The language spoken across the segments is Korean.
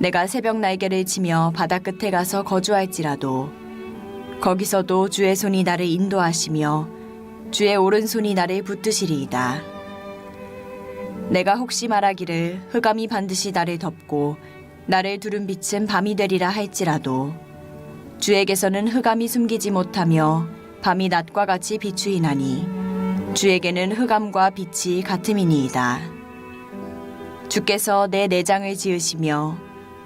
내가 새벽 날개를 치며 바다 끝에 가서 거주할지라도 거기서도 주의 손이 나를 인도하시며 주의 오른손이 나를 붙드시리이다. 내가 혹시 말하기를 흑암이 반드시 나를 덮고 나를 두른 빛은 밤이 되리라 할지라도 주에게서는 흑암이 숨기지 못하며 밤이 낮과 같이 비추이나니 주에게는 흑암과 빛이 같음이니이다. 주께서 내 내장을 지으시며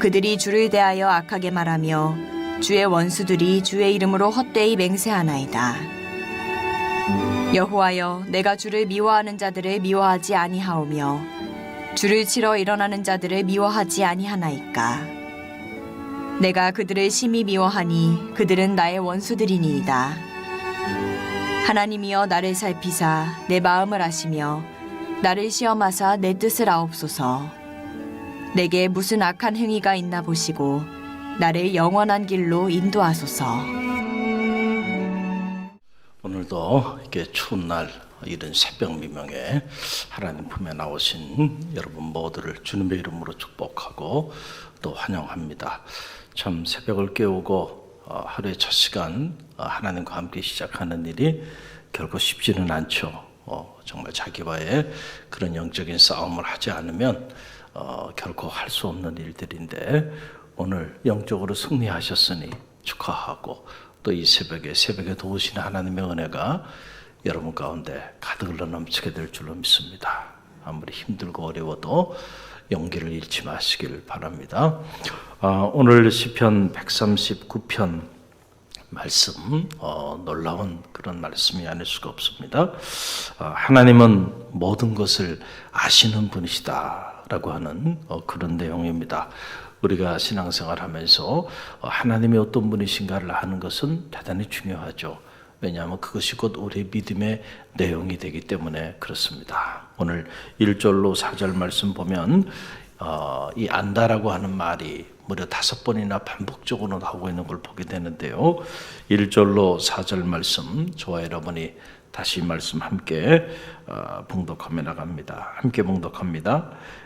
그들이 주를 대하여 악하게 말하며 주의 원수들이 주의 이름으로 헛되이 맹세하나이다. 여호와여, 내가 주를 미워하는 자들을 미워하지 아니하오며 주를 치러 일어나는 자들을 미워하지 아니하나이까. 내가 그들을 심히 미워하니 그들은 나의 원수들이니이다. 하나님이여 나를 살피사 내 마음을 아시며 나를 시험하사 내 뜻을 아옵소서. 내게 무슨 악한 행위가 있나 보시고 나를 영원한 길로 인도하소서. 오늘도 이렇게 추운 날 이른 새벽 미명에 하나님 품에 나오신 여러분 모두를 주님의 이름으로 축복하고 또 환영합니다. 참 새벽을 깨우고 어, 하루의 첫 시간 어, 하나님과 함께 시작하는 일이 결코 쉽지는 않죠. 어, 정말 자기와의 그런 영적인 싸움을 하지 않으면 어, 결코 할 수 없는 일들인데 오늘 영적으로 승리하셨으니 축하하고 또 이 새벽에 새벽에 도우시는 하나님의 은혜가 여러분 가운데 가득 흘러 넘치게 될 줄로 믿습니다. 아무리 힘들고 어려워도 용기를 잃지 마시길 바랍니다. 아, 오늘 시편 139편 말씀 어, 놀라운 그런 말씀이 아닐 수가 없습니다. 어, 하나님은 모든 것을 아시는 분이시다 라고 하는 어, 그런 내용입니다. 우리가 신앙생활 하면서 어, 하나님이 어떤 분이신가를 아는 것은 대단히 중요하죠. 왜냐하면 그것이 곧 우리의 믿음의 내용이 되기 때문에 그렇습니다. 오늘 1절로 4절 말씀 보면 어, 이 안다라고 하는 말이 무려 다섯 번이나 반복적으로 나오고 있는 걸 보게 되는데요. 1절로 4절 말씀 저와 여러분이 다시 말씀 함께 어, 봉독하며 나갑니다. 함께 봉독합니다.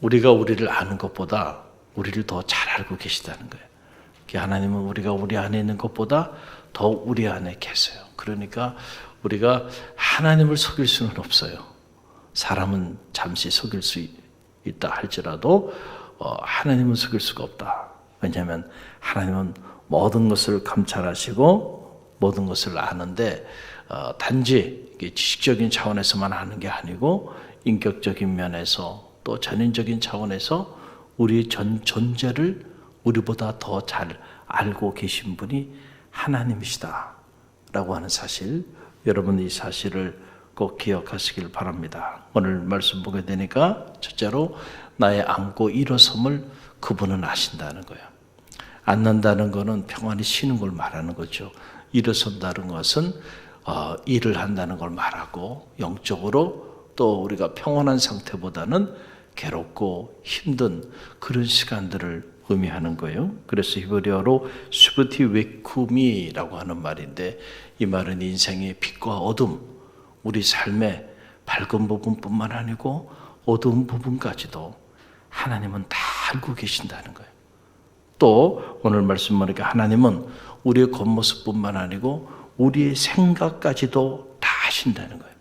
우리가 우리를 아는 것보다 우리를 더 잘 알고 계시다는 거예요. 하나님은 우리가 우리 안에 있는 것보다 더 우리 안에 계세요. 그러니까 우리가 하나님을 속일 수는 없어요. 사람은 잠시 속일 수 있- 있다 할지라도 어, 하나님은 속일 수가 없다. 왜냐하면 하나님은 모든 것을 감찰하시고 모든 것을 아는데 어, 단지 지식적인 차원에서만 아는 게 아니고 인격적인 면에서 또 전인적인 차원에서 우리 전 존재를 우리보다 더 잘 알고 계신 분이 하나님이시다라고 하는 사실 여러분 이 사실을 꼭 기억하시길 바랍니다. 오늘 말씀 보게 되니까 첫째로 나의 안고 일어섬을 그분은 아신다는 거예요. 앉는다는 것은 평안히 쉬는 걸 말하는 거죠. 일어선다는 것은 어, 일을 한다는 걸 말하고 영적으로 또 우리가 평온한 상태보다는 괴롭고 힘든 그런 시간들을 의미하는 거예요. 그래서 히브리어로 슈브티 웨쿠미라고 하는 말인데 이 말은 인생의 빛과 어둠, 우리 삶의 밝은 부분뿐만 아니고 어두운 부분까지도 하나님은 다 알고 계신다는 거예요. 또 오늘 말씀 보니까 하나님은 우리의 겉모습뿐만 아니고 우리의 생각까지도 다 아신다는 거예요.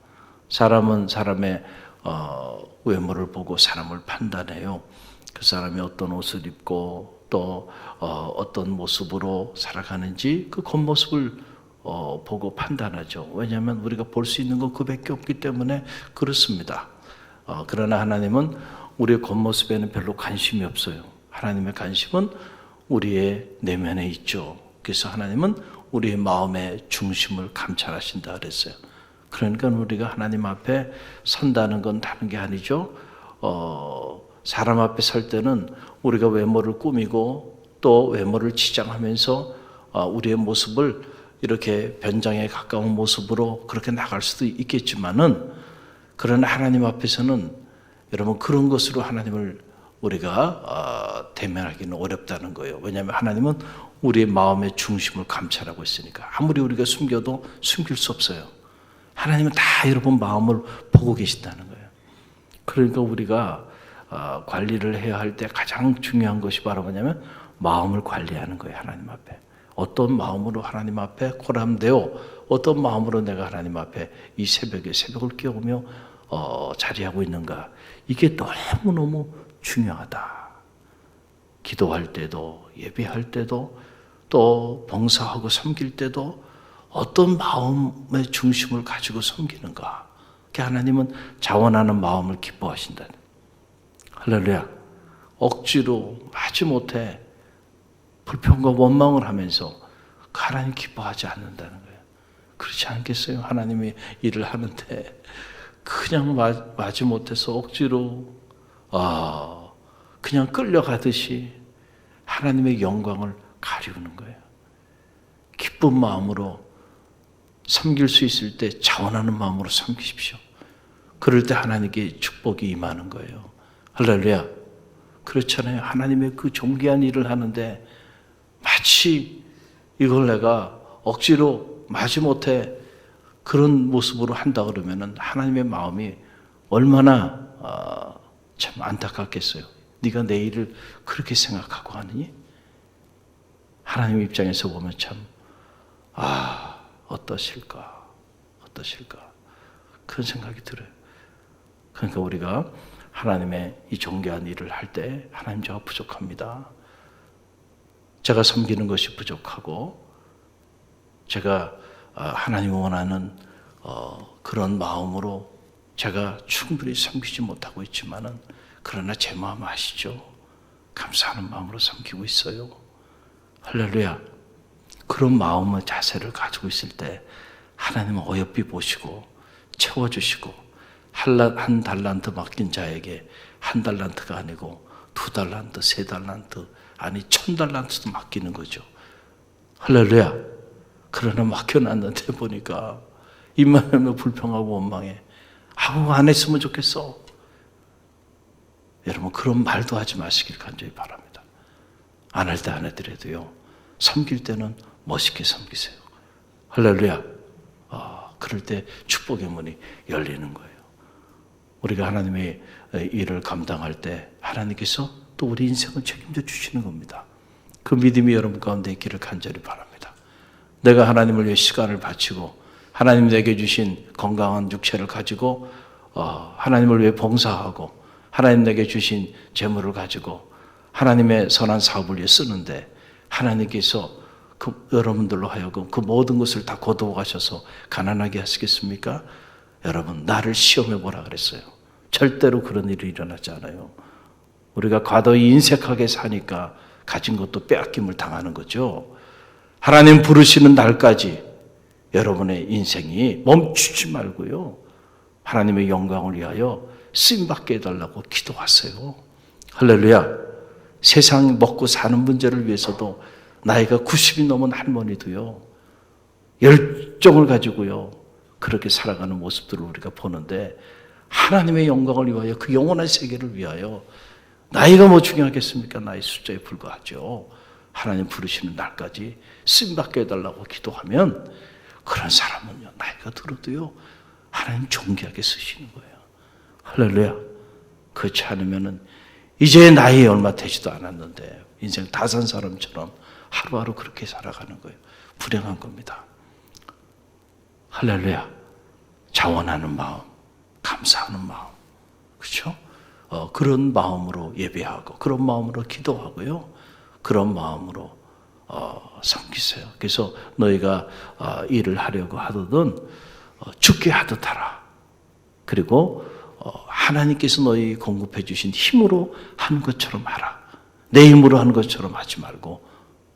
사람은 사람의 어, 외모를 보고 사람을 판단해요. 그 사람이 어떤 옷을 입고 또 어, 어떤 모습으로 살아가는지 그 겉모습을 어, 보고 판단하죠. 왜냐하면 우리가 볼 수 있는 건 그밖에 없기 때문에 그렇습니다. 어, 그러나 하나님은 우리의 겉모습에는 별로 관심이 없어요. 하나님의 관심은 우리의 내면에 있죠. 그래서 하나님은 우리의 마음의 중심을 감찰하신다 그랬어요. 그러니까 우리가 하나님 앞에 선다는 건 다른 게 아니죠. 어, 사람 앞에 설 때는 우리가 외모를 꾸미고 또 외모를 치장하면서 어, 우리의 모습을 이렇게 변장에 가까운 모습으로 그렇게 나갈 수도 있겠지만은 그러나 하나님 앞에서는 여러분 그런 것으로 하나님을 우리가 어, 대면하기는 어렵다는 거예요. 왜냐하면 하나님은 우리의 마음의 중심을 감찰하고 있으니까 아무리 우리가 숨겨도 숨길 수 없어요. 하나님은 다 여러분 마음을 보고 계신다는 거예요. 그러니까 우리가 어, 관리를 해야 할 때 가장 중요한 것이 바로 뭐냐면 마음을 관리하는 거예요. 하나님 앞에 어떤 마음으로 하나님 앞에 고람되어 어떤 마음으로 내가 하나님 앞에 이 새벽에 새벽을 깨우며 어, 자리하고 있는가 이게 너무 너무 중요하다. 기도할 때도 예배할 때도 또 봉사하고 섬길 때도 어떤 마음의 중심을 가지고 섬기는가. 그 하나님은 자원하는 마음을 기뻐하신다. 할렐루야. 억지로 하지 못해 불평과 원망을 하면서 그 하나님 기뻐하지 않는다는 거예요. 그렇지 않겠어요? 하나님이 일을 하는데 그냥 마, 마지 못해서 억지로 아 그냥 끌려가듯이 하나님의 영광을 가리우는 거예요. 기쁜 마음으로 섬길 수 있을 때 자원하는 마음으로 섬기십시오. 그럴 때 하나님께 축복이 임하는 거예요. 할렐루야. 그렇잖아요. 하나님의 그 존귀한 일을 하는데 마치 이걸 내가 억지로 마지못해 그런 모습으로 한다 그러면은 하나님의 마음이 얼마나 어, 참 안타깝겠어요. 네가 내 일을 그렇게 생각하고 하느니 하나님 입장에서 보면 참 아, 어떠실까? 어떠실까? 그런 생각이 들어요. 그러니까 우리가 하나님의 이 존귀한 일을 할 때 하나님 제가 부족합니다. 제가 섬기는 것이 부족하고 제가 아, 하나님 원하는 어, 그런 마음으로 제가 충분히 섬기지 못하고 있지만은 그러나 제 마음 아시죠? 감사하는 마음으로 섬기고 있어요. 할렐루야. 그런 마음의 자세를 가지고 있을 때 하나님은 어여삐 보시고 채워주시고 한 달란트 맡긴 자에게 한 달란트가 아니고 두 달란트, 세 달란트, 아니 천 달란트도 맡기는 거죠. 할렐루야. 그러나 맡겨놨는데 보니까 입만 열면 불평하고 원망해. 아우 안 했으면 좋겠어. 여러분 그런 말도 하지 마시길 간절히 바랍니다. 안 할 때 안 해드려도요. 섬길 때는 멋있게 섬기세요. 할렐루야. 아, 그럴 때 축복의 문이 열리는 거예요. 우리가 하나님의 일을 감당할 때 하나님께서 또 우리 인생을 책임져 주시는 겁니다. 그 믿음이 여러분 가운데 있기를 간절히 바랍니다. 내가 하나님을 위해 시간을 바치고 하나님 내게 주신 건강한 육체를 가지고 어, 하나님을 위해 봉사하고 하나님 내게 주신 재물을 가지고 하나님의 선한 사업을 위해 쓰는데 하나님께서 그 여러분들로 하여금 그 모든 것을 다 거두어 가셔서 가난하게 하시겠습니까? 여러분 나를 시험해 보라 그랬어요. 절대로 그런 일이 일어나지 않아요. 우리가 과도히 인색하게 사니까 가진 것도 빼앗김을 당하는 거죠. 하나님 부르시는 날까지 여러분의 인생이 멈추지 말고요. 하나님의 영광을 위하여 쓰임 받게 해달라고 기도하세요. 할렐루야. 세상 먹고 사는 문제를 위해서도 나이가 90이 넘은 할머니도요. 열정을 가지고요. 그렇게 살아가는 모습들을 우리가 보는데 하나님의 영광을 위하여 그 영원한 세계를 위하여 나이가 뭐 중요하겠습니까? 나이 숫자에 불과하죠. 하나님 부르시는 날까지 쓰임 받게 해달라고 기도하면 그런 사람은요 나이가 들어도요 하나님 존귀하게 쓰시는 거예요. 할렐루야. 그렇지 않으면은 이제 나이 얼마 되지도 않았는데 인생 다 산 사람처럼 하루하루 그렇게 살아가는 거예요. 불행한 겁니다. 할렐루야. 자원하는 마음, 감사하는 마음, 그렇죠? 어, 그런 마음으로 예배하고 그런 마음으로 기도하고요. 그런 마음으로 어, 섬기세요. 그래서 너희가 어, 일을 하려고 하거든 어, 죽게 하듯 하라. 그리고 어, 하나님께서 너희 공급해 주신 힘으로 하는 것처럼 하라. 내 힘으로 하는 것처럼 하지 말고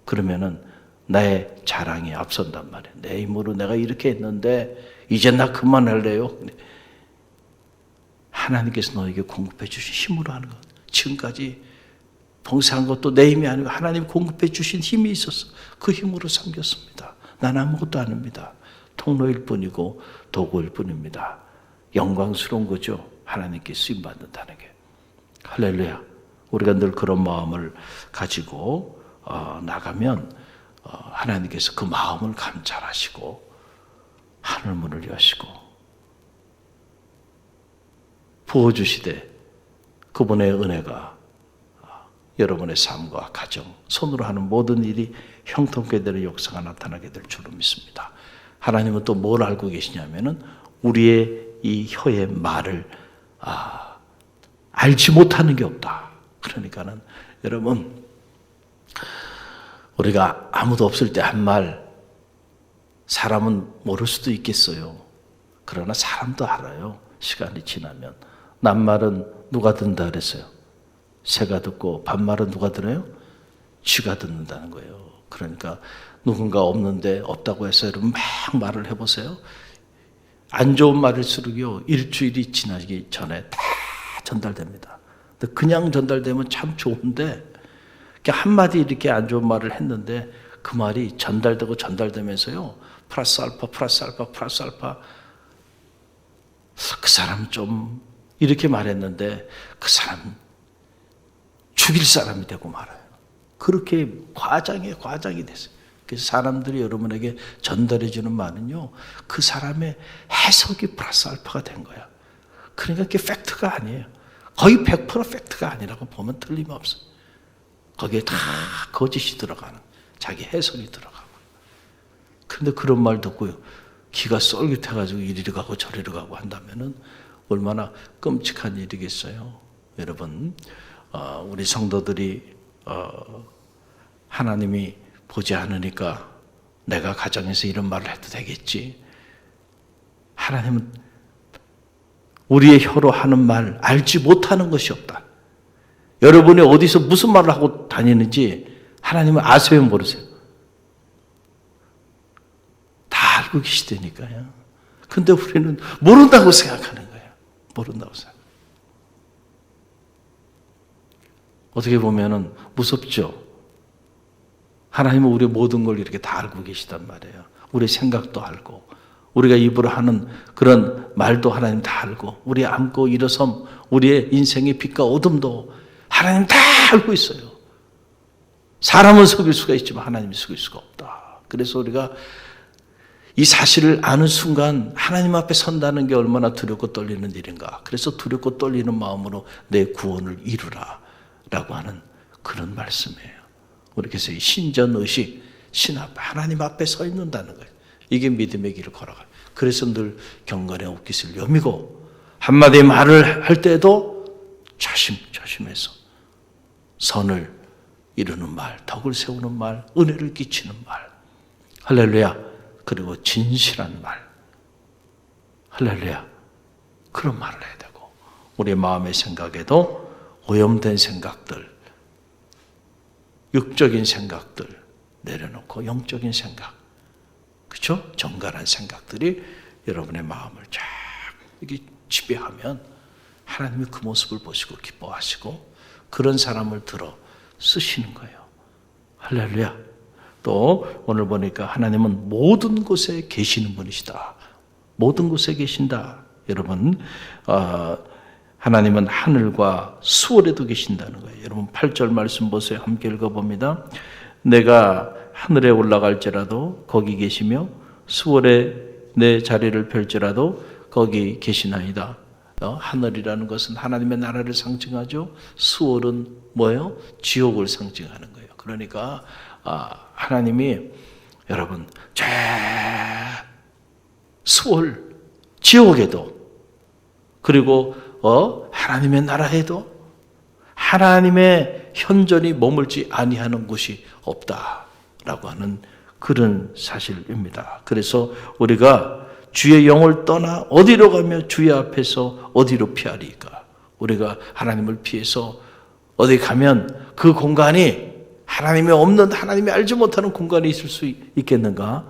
그러면은 나의 자랑이 앞선단 말이에요. 내 힘으로 내가 이렇게 했는데 이제 나 그만할래요. 하나님께서 너에게 공급해 주신 힘으로 하는 것. 지금까지 봉사한 것도 내 힘이 아니고 하나님 공급해 주신 힘이 있어서 그 힘으로 섬겼습니다. 난 아무것도 아닙니다. 통로일 뿐이고 도구일 뿐입니다. 영광스러운 거죠. 하나님께 쓰임 받는다는 게. 할렐루야. 우리가 늘 그런 마음을 가지고 어, 나가면 어, 하나님께서 그 마음을 감찰하시고 하늘 문을 여시고 부어 주시되 그분의 은혜가 여러분의 삶과 가정, 손으로 하는 모든 일이 형통케 되는 역사가 나타나게 될 줄로 믿습니다. 하나님은 또 뭘 알고 계시냐면은 우리의 이 혀의 말을 아, 알지 못하는 게 없다. 그러니까는 여러분 우리가 아무도 없을 때 한 말 사람은 모를 수도 있겠어요. 그러나 사람도 알아요. 시간이 지나면 낱말은 누가 듣는다 그랬어요. 새가 듣고 반말은 누가 들어요? 쥐가 듣는다는 거예요. 그러니까 누군가 없는데 없다고 해서 여러분 막 말을 해보세요. 안 좋은 말일수록요 일주일이 지나기 전에 다 전달됩니다. 그냥 전달되면 참 좋은데 한마디 이렇게 안 좋은 말을 했는데 그 말이 전달되고 전달되면서요 플러스 알파 플러스 알파 플러스 알파 그 사람 좀 이렇게 말했는데 그 사람 죽일 사람이 되고 말아요. 그렇게 과장에 과장이 됐어요. 그래서 사람들이 여러분에게 전달해 주는 말은요, 그 사람의 해석이 플러스 알파가 된 거야. 그러니까 그게 팩트가 아니에요. 거의 100% 팩트가 아니라고 보면 틀림없어요. 거기에 다 거짓이 들어가는, 자기 해석이 들어가고. 근데 그런 말 듣고요, 기가 쏠깃해가지고 이리로 가고 저리로 가고 한다면은 얼마나 끔찍한 일이겠어요. 여러분, 어, 우리 성도들이 어, 하나님이 보지 않으니까 내가 가정에서 이런 말을 해도 되겠지. 하나님은 우리의 혀로 하는 말 알지 못하는 것이 없다. 여러분이 어디서 무슨 말을 하고 다니는지 하나님은 아세요, 모르세요? 다 알고 계시다니까요. 근데 우리는 모른다고 생각하는 거예요. 모른다고 생각. 어떻게 보면은 무섭죠. 하나님은 우리의 모든 걸 이렇게 다 알고 계시단 말이에요. 우리 생각도 알고, 우리가 입으로 하는 그런 말도 하나님 다 알고, 우리 앉고 일어섬, 우리의 인생의 빛과 어둠도 하나님 다 알고 있어요. 사람은 속일 수가 있지만 하나님이 속일 수가 없다. 그래서 우리가 이 사실을 아는 순간 하나님 앞에 선다는 게 얼마나 두렵고 떨리는 일인가. 그래서 두렵고 떨리는 마음으로 내 구원을 이루라. 라고 하는 그런 말씀이에요. 우리 그래서 이 신전 의식, 신 앞, 하나님 앞에 서 있는다는 거예요. 이게 믿음의 길을 걸어가요. 그래서 늘 경건의 옷깃을 여미고 한마디 말을 할 때도 조심 조심해서 선을 이루는 말, 덕을 세우는 말, 은혜를 끼치는 말, 할렐루야. 그리고 진실한 말, 할렐루야. 그런 말을 해야 되고 우리 마음의 생각에도 오염된 생각들, 육적인 생각들 내려놓고 영적인 생각, 그렇죠? 정갈한 생각들이 여러분의 마음을 쫙 이렇게 지배하면 하나님이 그 모습을 보시고 기뻐하시고 그런 사람을 들어 쓰시는 거예요. 할렐루야. 또 오늘 보니까 하나님은 모든 곳에 계시는 분이시다. 모든 곳에 계신다. 여러분, 어, 하나님은 하늘과 수월에도 계신다는 거예요. 여러분 8절 말씀 보세요. 함께 읽어봅니다. 내가 하늘에 올라갈지라도 거기 계시며 수월에 내 자리를 펼지라도 거기 계시나이다. 어, 하늘이라는 것은 하나님의 나라를 상징하죠. 수월은 뭐예요? 지옥을 상징하는 거예요. 그러니까 아, 하나님이 여러분 저 수월 지옥에도 그리고 어, 하나님의 나라에도 하나님의 현존이 머물지 아니하는 곳이 없다라고 하는 그런 사실입니다. 그래서 우리가 주의 영을 떠나 어디로 가며 주의 앞에서 어디로 피하리까? 우리가 하나님을 피해서 어디 가면 그 공간이 하나님이 없는 하나님이 알지 못하는 공간이 있을 수 있겠는가?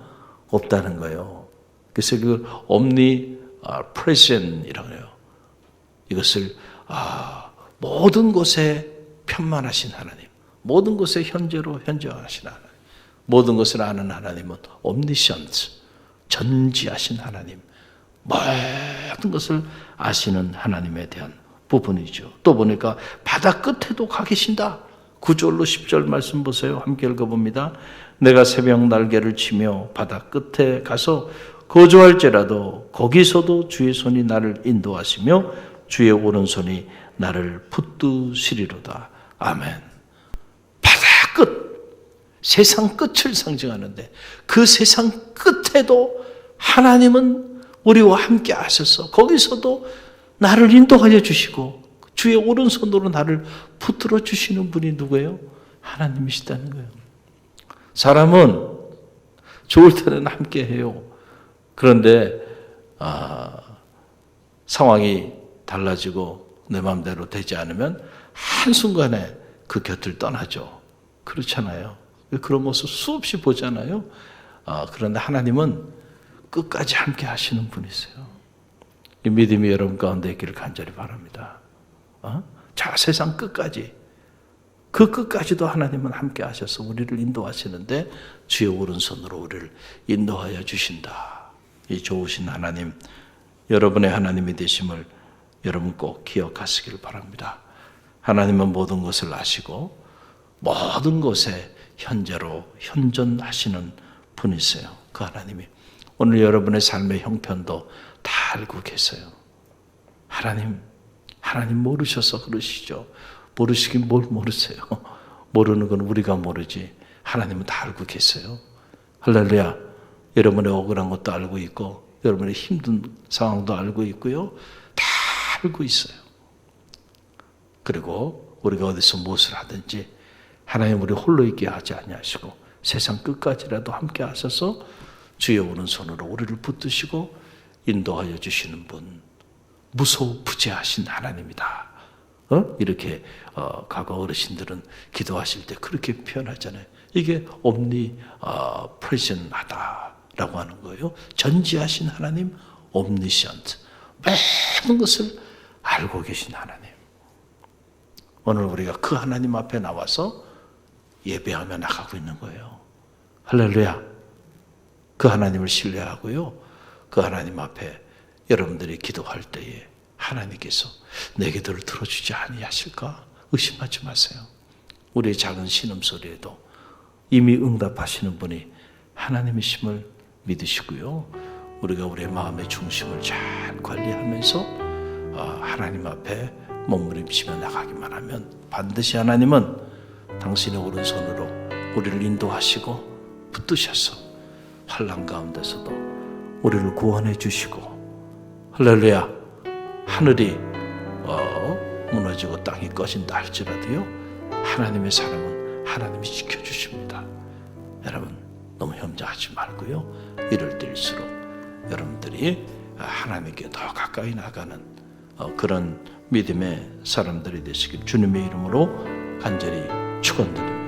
없다는 거예요. 그래서 그 omni present이라고 해요. 이것을 아, 모든 곳에 편만하신 하나님, 모든 곳에 현재로 현재하신 하나님, 모든 것을 아는 하나님은 omniscient, 전지하신 하나님, 모든 것을 아시는 하나님에 대한 부분이죠. 또 보니까 바다 끝에도 가 계신다. 9절로 10절 말씀 보세요. 함께 읽어봅니다. 내가 새벽 날개를 치며 바다 끝에 가서 거주할지라도 거기서도 주의 손이 나를 인도하시며 주의 오른손이 나를 붙드시리로다. 아멘. 세상 끝을 상징하는데 그 세상 끝에도 하나님은 우리와 함께 하셔서 거기서도 나를 인도하여 주시고 주의 오른손으로 나를 붙들어 주시는 분이 누구예요? 하나님이시다는 거예요. 사람은 좋을 때는 함께 해요. 그런데 아, 상황이 달라지고 내 마음대로 되지 않으면 한순간에 그 곁을 떠나죠. 그렇잖아요. 그런 모습 수없이 보잖아요. 아, 그런데 하나님은 끝까지 함께 하시는 분이세요. 이 믿음이 여러분 가운데 있기를 간절히 바랍니다. 어? 자, 세상 끝까지. 그 끝까지도 하나님은 함께 하셔서 우리를 인도하시는데 주의 오른손으로 우리를 인도하여 주신다. 이 좋으신 하나님, 여러분의 하나님이 되심을 여러분 꼭 기억하시길 바랍니다. 하나님은 모든 것을 아시고 모든 것에 현재로 현존하시는 분이세요. 그 하나님이 오늘 여러분의 삶의 형편도 다 알고 계세요. 하나님, 하나님 모르셔서 그러시죠. 모르시긴 뭘 모르세요. 모르는 건 우리가 모르지. 하나님은 다 알고 계세요. 할렐루야. 여러분의 억울한 것도 알고 있고, 여러분의 힘든 상황도 알고 있고요. 다 알고 있어요. 그리고 우리가 어디서 무엇을 하든지 하나님 우리 홀로 있게 하지 아니하시고 세상 끝까지라도 함께 하셔서 주의 오른손으로 우리를 붙드시고 인도하여 주시는 분 무소부재하신 하나님이다. 어? 이렇게 어, 과거 어르신들은 기도하실 때 그렇게 표현하잖아요. 이게 옴니 어, 프레젠하다라고 하는 거예요. 전지하신 하나님, 옴니션트 모든 것을 알고 계신 하나님. 오늘 우리가 그 하나님 앞에 나와서 예배하며 나가고 있는 거예요. 할렐루야. 그 하나님을 신뢰하고요. 그 하나님 앞에 여러분들이 기도할 때에 하나님께서 내 기도를 들어주지 아니하실까? 의심하지 마세요. 우리의 작은 신음소리에도 이미 응답하시는 분이 하나님이심을 믿으시고요. 우리가 우리의 마음의 중심을 잘 관리하면서 어, 하나님 앞에 몸부림치며 나가기만 하면 반드시 하나님은 당신의 오른손으로 우리를 인도하시고 붙드셔서 환란 가운데서도 우리를 구원해 주시고 할렐루야 하늘이 어, 무너지고 땅이 꺼진다 할지라도요 하나님의 사람은 하나님이 지켜주십니다. 여러분 너무 염려하지 말고요 이럴 때일수록 여러분들이 하나님께 더 가까이 나가는 어, 그런 믿음의 사람들이 되시길 주님의 이름으로 간절히 축원드립니다.